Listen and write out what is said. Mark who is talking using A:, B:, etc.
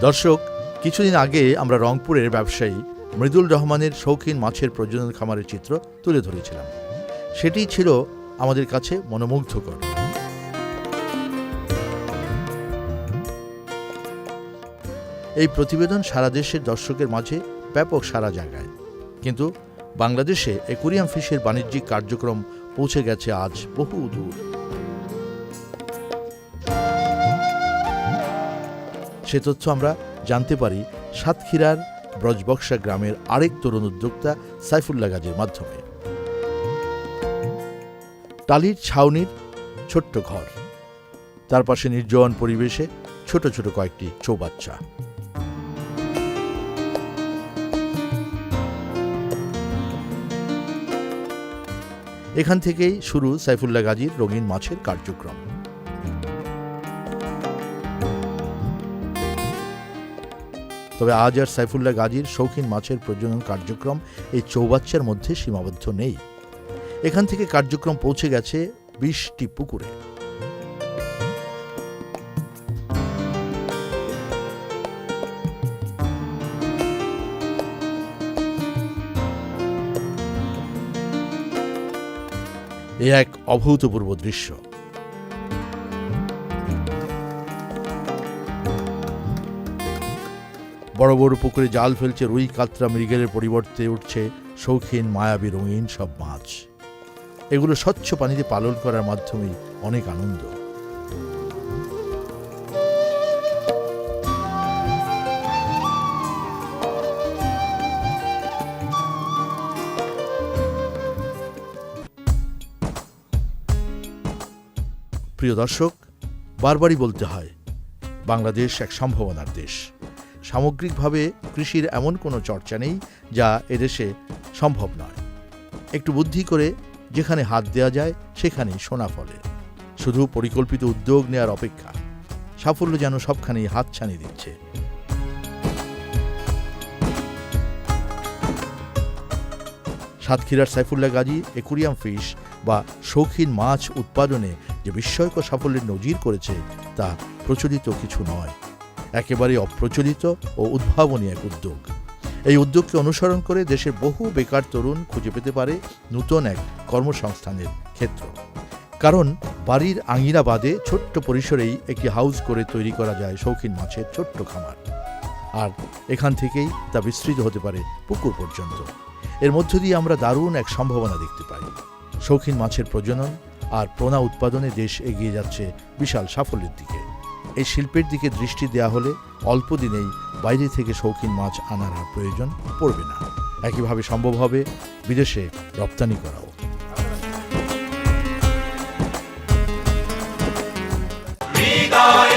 A: দর্শক, কিছুদিন আগে আমরা রংপুরের ব্যবসায়ী মৃদুল রহমানের শৌখিন মাছের প্রজনন খামারের চিত্র তুলে ধরেছিলাম। সেটি ছিল আমাদের কাছে মনোমুগ্ধকর। এই প্রতিবেদন সারা দেশের দর্শকের মাঝে ব্যাপক সারা জায়গায় কিন্তু বাংলাদেশে একুরিয়াম ফিশের বাণিজ্যিক কার্যক্রম পৌঁছে গেছে আজ বহু দূর। সে তথ্য আমরা জানতে পারি সাতক্ষীরার ব্রজবক্সা গ্রামের আরেক তরুণ উদ্যোক্তা সাইফুল্লাহ গাজীর মাধ্যমে। টালির ছাউনির ছোট্ট ঘর। তার পাশে নির্জন পরিবেশে ছোট ছোট কয়েকটি চৌবাচ্চা। এখান থেকেই শুরু সাইফুল্লাহ গাজীর রঙিন মাছের কার্যক্রম। তবে আজ আর সাইফুল্লাহ গাজীর শৌখিন মাছের প্রজনন কার্যক্রম এই চৌবাচ্চার মধ্যে সীমাবদ্ধ নেই। এখান থেকে কার্যক্রম পৌঁছে গেছে বিশটি পুকুরে। এ এক অভূতপূর্ব দৃশ্য। বড় বড় পুকুরে জাল ফেলছে রুই, কাতরা, মৃগেলের পরিবর্তে উঠছে শৌখিন, মায়াবী, রঙিন সব মাছ। এগুলো স্বচ্ছ পানিতে পালন করার মাধ্যমেই অনেক আনন্দ। প্রিয় দর্শক, বারবারই বলতে হয়, বাংলাদেশ এক সম্ভাবনার দেশ। সামগ্রিকভাবে কৃষির এমন কোনো চর্চা নেই যা এদেশে সম্ভব নয়। একটু বুদ্ধি করে যেখানে হাত দেওয়া যায় সেখানেই সোনা ফলে। শুধু পরিকল্পিত উদ্যোগ নেওয়ার অপেক্ষা, সাফল্য যেন সবখানেই হাতছানি দিচ্ছে। সাতক্ষীরার সাইফুল্লাহ গাজী একুরিয়াম ফিশ বা শৌখিন মাছ উৎপাদনে যে বিস্ময়কর সাফল্যের নজির করেছে, তা প্রচলিত কিছু নয়। একেবারে অপ্রচলিত ও উদ্ভাবনী এক উদ্যোগ। এই উদ্যোগকে অনুসরণ করে দেশের বহু বেকার তরুণ খুঁজে পেতে পারে নূতন এক কর্মসংস্থানের ক্ষেত্র। কারণ বাড়ির আঙিনা বাদে ছোট্ট পরিসরেই একটি হাউস করে তৈরি করা যায় শৌখিন মাছের ছোট্ট খামার। আর এখান থেকেই তা বিস্তৃত হতে পারে পুকুর পর্যন্ত। এর মধ্য দিয়ে আমরা দারুণ এক সম্ভাবনা দেখতে পাই। শৌখিন মাছের প্রজনন আর পোনা উৎপাদনে দেশ এগিয়ে যাচ্ছে বিশাল সাফল্যের দিকে। এই শিল্পের দিকে দৃষ্টি দেয়া হলে অল্প দিনেই বাইরে থেকে শৌখিন মাছ আনার আর প্রয়োজন পড়বে না। একইভাবে সম্ভব হবে বিদেশে রপ্তানি করাও।
B: হৃদয়ে